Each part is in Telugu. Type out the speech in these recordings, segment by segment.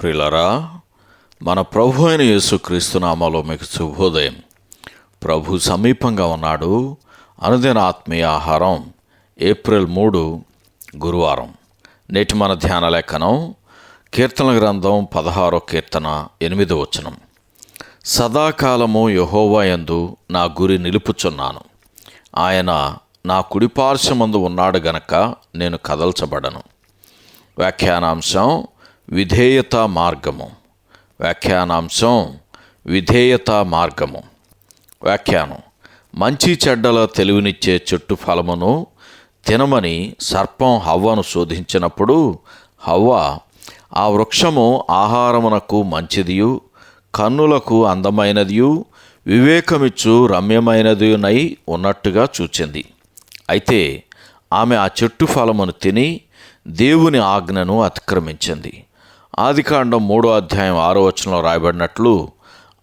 ప్రిలరా మన ప్రభు అయిన యేసు క్రీస్తునామాలో మీకు శుభోదయం. ప్రభు సమీపంగా ఉన్నాడు. అనుదిన ఆత్మీయ ఆహారం ఏప్రిల్ మూడు గురువారం. నేటి మన ధ్యాన లేఖనం కీర్తన గ్రంథం పదహారో కీర్తన ఎనిమిదో వచనం. సదాకాలము యహోవాయందు నా గురి నిలుపుచున్నాను. ఆయన నా కుడిపార్శ్వమందు ఉన్నాడు గనక నేను కదల్చబడను. వ్యాఖ్యానాంశం విధేయత మార్గము. వ్యాఖ్యానాంశం విధేయత మార్గము. వ్యాఖ్యానం. మంచి చెడ్డల తెలివినిచ్చే చెట్టు ఫలమును తినమని సర్పం హవ్వను శోధించినప్పుడు హవ్వ ఆ వృక్షము ఆహారమునకు మంచిదియు కన్నులకు అందమైనదియు వివేకమిచ్చు రమ్యమైనదినై ఉన్నట్టుగా చూచింది. అయితే ఆమె ఆ చెట్టు ఫలమును తిని దేవుని ఆజ్ఞను అతిక్రమించింది. ఆదికాండం మూడో అధ్యాయం ఆరో వచనంలో రాయబడినట్లు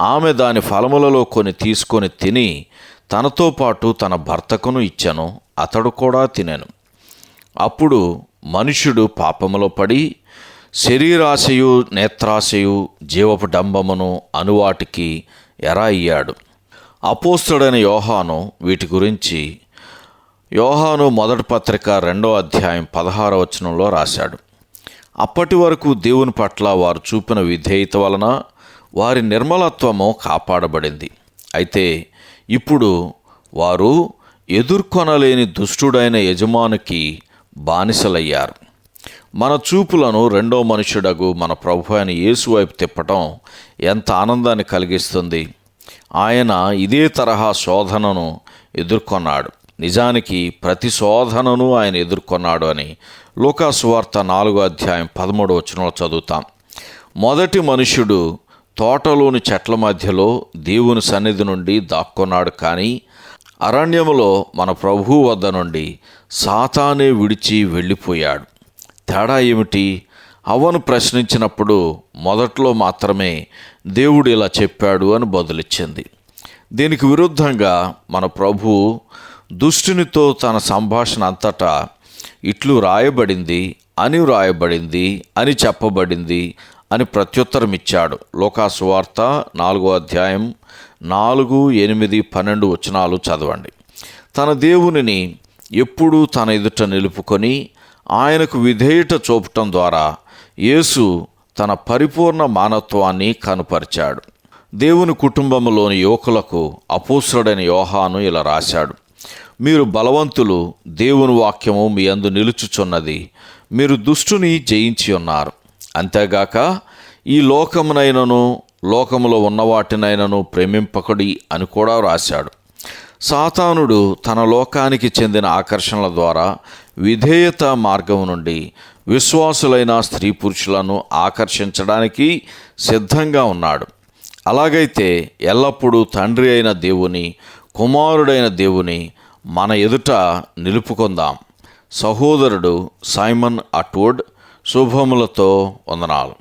ఆమె దాని ఫలములలో కొన్ని తీసుకొని తిని తనతో పాటు తన భర్తకును ఇచ్చాను అతడు కూడా తినెను. అప్పుడు మనుష్యుడు పాపములో పడి శరీరాశయు నేత్రాశయు జీవపు డంబమును అనువాటికి ఎరా అయ్యాడు అపోస్తుడైన యోహాను వీటి గురించి యోహాను మొదటి పత్రిక రెండో అధ్యాయం పదహారవచనంలో రాశాడు. అప్పటి వరకు దేవుని పట్ల వారు చూపిన విధేయత వలన వారి నిర్మలత్వము కాపాడబడింది. అయితే ఇప్పుడు వారు ఎదుర్కొనలేని దుష్టుడైన యజమానికి బానిసలయ్యారు. మన చూపులను రెండో మనుషుడగు మన ప్రభు అయిన యేసు వైపు తిప్పటం ఎంత ఆనందాన్ని కలిగిస్తుంది. ఆయన ఇదే తరహా శోధనను ఎదుర్కొన్నాడు. నిజానికి ప్రతి శోధనను ఆయన ఎదుర్కొన్నాడు అని లోకాసువార్త నాలుగో అధ్యాయం పదమూడు వచనంలో చదువుతాం. మొదటి మనుషుడు తోటలోని చెట్ల మధ్యలో దేవుని సన్నిధి నుండి దాక్కున్నాడు కానీ అరణ్యములో మన ప్రభువు వద్ద నుండి సాతానే విడిచి వెళ్ళిపోయాడు. తేడా ఏమిటి? అవ్వను ప్రశ్నించినప్పుడు మొదట్లో మాత్రమే దేవుడు ఇలా చెప్పాడు అని బదులిచ్చింది. దీనికి విరుద్ధంగా మన ప్రభు దుష్టునితో తన సంభాషణ అంతటా ఇట్లు రాయబడింది అని వ్రాయబడింది అని చెప్పబడింది అని ప్రత్యుత్తరం ఇచ్చాడు లోకాసు నాలుగో అధ్యాయం నాలుగు ఎనిమిది పన్నెండు వచనాలు చదవండి. తన దేవునిని ఎప్పుడూ తన ఎదుట నిలుపుకొని ఆయనకు విధేయత చూపటం ద్వారా యేసు తన పరిపూర్ణ మానత్వాన్ని కనుపరిచాడు. దేవుని కుటుంబంలోని యువకులకు అపూసుడైన యోహాను ఇలా రాశాడు. మీరు బలవంతులు దేవుని వాక్యము మీ అందు నిలుచుచున్నది. మీరు దుష్టుని జయించి ఉన్నారు. అంతేగాక ఈ లోకమునైనను లోకములో ఉన్న వాటినైనను ప్రేమింపకడి అని కూడా రాశాడు. సాతానుడు తన లోకానికి చెందిన ఆకర్షణల ద్వారా విధేయత మార్గం నుండి విశ్వాసులైన స్త్రీ పురుషులను ఆకర్షించడానికి సిద్ధంగా ఉన్నాడు. అలాగైతే ఎల్లప్పుడూ తండ్రి అయిన దేవుని కుమారుడైన దేవుని మన ఎదుట నిలుపుకుందాం. సహోదరుడు సైమన్ అట్వుడ్ శుభములతో వందనాలు.